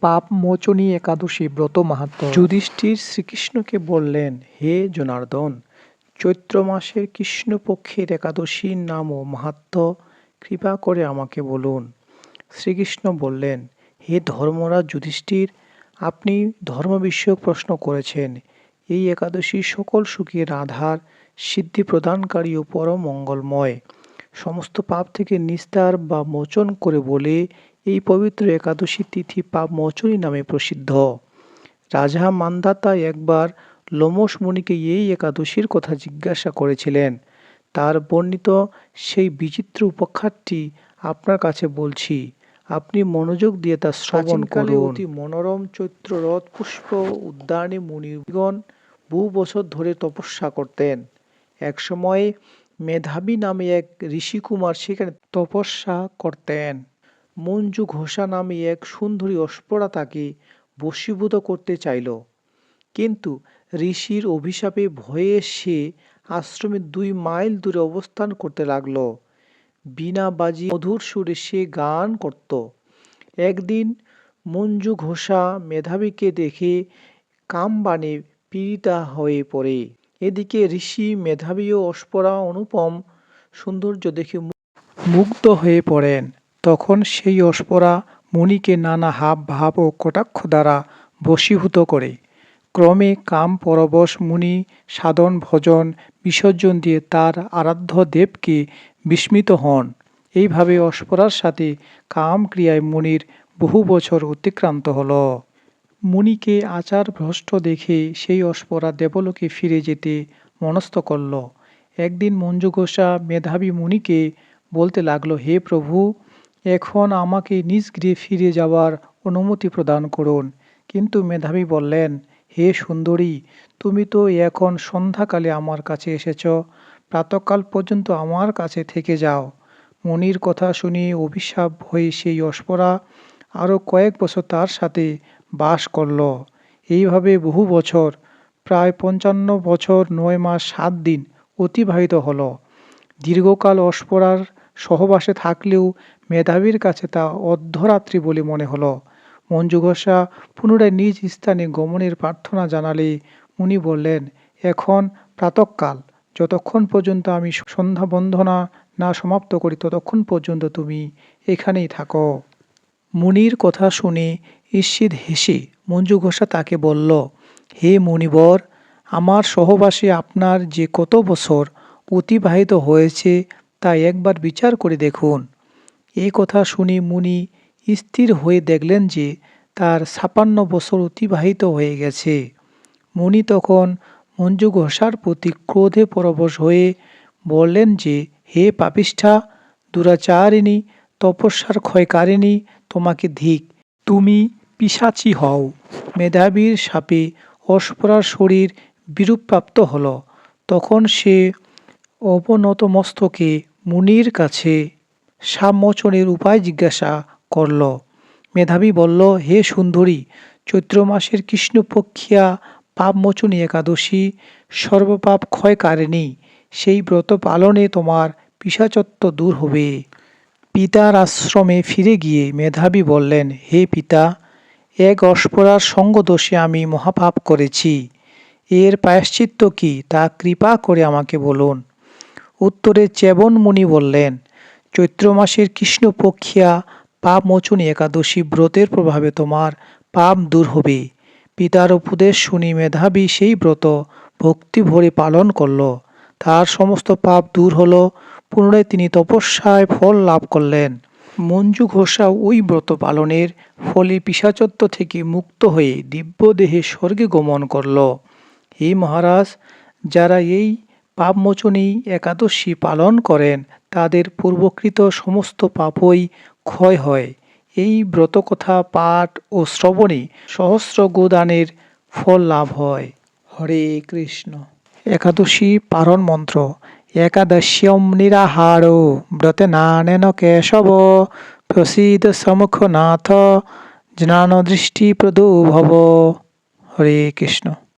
পাপ মোচনী একাদশী ব্রত মাহাত্ম। যুধিষ্ঠির শ্রীকৃষ্ণকে বললেন, হে জনার্দন, চৈত্র মাসের কৃষ্ণপক্ষের একাদশীর নাম ও মাহাত্ম্য কৃপা করে আমাকে বলুন। শ্রীকৃষ্ণ বললেন, হে ধর্মরাজ যুধিষ্ঠির, আপনি ধর্ম বিষয়ক প্রশ্ন করেছেন। এই একাদশী সকল সুখের আধার, সিদ্ধি প্রদানকারী ও পরম মঙ্গলময়। সমস্ত পাপ থেকে নিস্তার বা মোচন করে বলে এই পবিত্র একাদশী তিথি পাপ মোচনী নামে প্রসিদ্ধ। রাজা মান্দাতা একবার লোমস মুনিকে এই একাদশীর কথা জিজ্ঞাসা করেছিলেন। তার বর্ণিত সেই বিচিত্র উপাখ্যানটি আপনার কাছে বলছি আপনি মনোযোগ দিয়ে তা শ্রবণ করুন। অতি মনোরম চৈত্র রথ পুষ্প উদ্যানে মুনিগণ বহু বছর ধরে তপস্যা করতেন। একসময় মেধাবী নামে এক ঋষিকুমার সেখানে তপস্যা করতেন। মঞ্জু ঘোষা নামে এক সুন্দরী অস্পরা তাকে বশীভূত করতে চাইল। কিন্তু ঋষির অভিশাপে ভয়ে সে আশ্রমে দুই মাইল দূরে অবস্থান করতে লাগল। বিনা বাজি মধুর সুরে সে গান করত। একদিন মঞ্জু ঘোষা মেধাবীকে দেখে কামবাণে পীড়িতা হয়ে পড়ে। এদিকে ঋষি মেধাবী ও অস্পরা অনুপম সৌন্দর্য দেখে মুগ্ধ হয়ে পড়েন। তখন সেই অস্পরা মুনিকে নানা হাব ভাব ও কটাক্ষ দ্বারা বশীভূত করে। ক্রমে কাম পরবশ মুনি সাধন ভজন বিসর্জন দিয়ে তার আরাধ্য দেবকে বিস্মিত হন। এইভাবে অস্পরার সাথে কাম ক্রিয়ায় মুনির বহু বছর অতিক্রান্ত হল। মুনিকে আচার ভ্রষ্ট দেখে সেই অস্পরা দেবলোকে ফিরে যেতে মনস্থ করল। একদিন মঞ্জু ঘোষা মেধাবী মুনিকে বলতে লাগল, হে প্রভু এখন আমাকে নিজ গৃহে ফিরে যাওয়ার অনুমতি প্রদান করুন। কিন্তু মেধাবী বললেন, হে সুন্দরী, তুমি তো এখন সন্ধ্যাকালে আমার কাছে এসেছ। প্রাতকাল পর্যন্ত আমার কাছে থেকে যাও। মনির কথা শুনে অভিশাপ হয়ে সেই অস্পরা আরও কয়েক বছর তার সাথে বাস করল। এইভাবে বহু বছর, প্রায় পঞ্চান্ন বছর নয় মাস সাত দিন অতিবাহিত হলো। দীর্ঘকাল অস্পরার সহবাসে থাকলেও মেধাবীর কাছে তা অর্ধরাত্রি বলে মনে হলো। মঞ্জু ঘোষা পুনরায় নিজ স্থানে গমনের প্রার্থনা জানালে উনি বললেন, এখন প্রাতঃকাল। যতক্ষণ পর্যন্ত আমি সন্ধ্যা বন্ধনা না সমাপ্ত করি, ততক্ষণ পর্যন্ত তুমি এখানেই থাকো। মুনির কথা শুনে ঈষিত হেসে মঞ্জু ঘোষা তাকে বলল, হে মুনিবর, আমার সহবাসে আপনার যে কত বছর অতিবাহিত হয়েছে তা একবার বিচার করে দেখুন। এই কথা শুনে মুনি স্থির হয়ে দেখলেন যে তার ছাপান্ন বছর অতিবাহিত হয়ে গেছে। মুনি তখন মঞ্জু ঘোষার প্রতি ক্রোধে পরবশ হয়ে বললেন যে, হে পাপিষ্ঠা, দুরাচারিণী, তপস্যার ক্ষয়কারিণী, তোমাকে ধিক। তুমি পিসাচি হও। মেধাবীর সাপে অস্পরার শরীর বিরূপপ্রাপ্ত হল। তখন সে অবনত মস্তকে মুনির কাছে সামোচনের উপায় জিজ্ঞাসা করল। মেধাবী বলল, হে সুন্দরী, চৈত্র মাসের কৃষ্ণপক্ষিয়া পাপমোচনী একাদশী সর্বপাপ ক্ষয় ক্ষয়কারিণী। সেই ব্রত পালনে তোমার পিসাচত্ব দূর হবে। পিতার আশ্রমে ফিরে গিয়ে মেধাবী বললেন, হে পিতা এক অস্পরার সঙ্গদোষে আমি মহাপাপ করেছি। এর প্রায়শ্চিত্ত কি তা কৃপা করে আমাকে বলুন। উত্তরে চেবন মুনি বললেন, চৈত্র মাসের কৃষ্ণপক্ষিয়া পাপ মোচনী একাদশী ব্রতের প্রভাবে তোমার পাপ দূর হবে। পিতার উপদেশ শুনি মেধাবী সেই ব্রত ভক্তি ভরে পালন করল। তার সমস্ত পাপ দূর হলো। পুনরায় তিনি তপস্যায় ফল লাভ করলেন। মঞ্জু ঘোষা ওই ব্রত পালনের ফলে পিসাচত্ব থেকে মুক্ত হয়ে দিব্যদেহে স্বর্গে গমন করল। হে মহারাজ, যারা এই পাপমোচনী একাদশী পালন করেন। তাদের পূর্বকৃত সমস্ত পাপই ক্ষয় হয়। এই ব্রতকথা, পাঠ ও শ্রবণে সহস্র গোদানের ফল লাভ হয়। হরে কৃষ্ণ। একাদশী পারণ মন্ত্র। একাদশ্যম নিরাহার। ব্রতে নানেন কেশব। প্রসীদ সমুখনাথ জ্ঞানদৃষ্টি প্রদো ভব হরে কৃষ্ণ।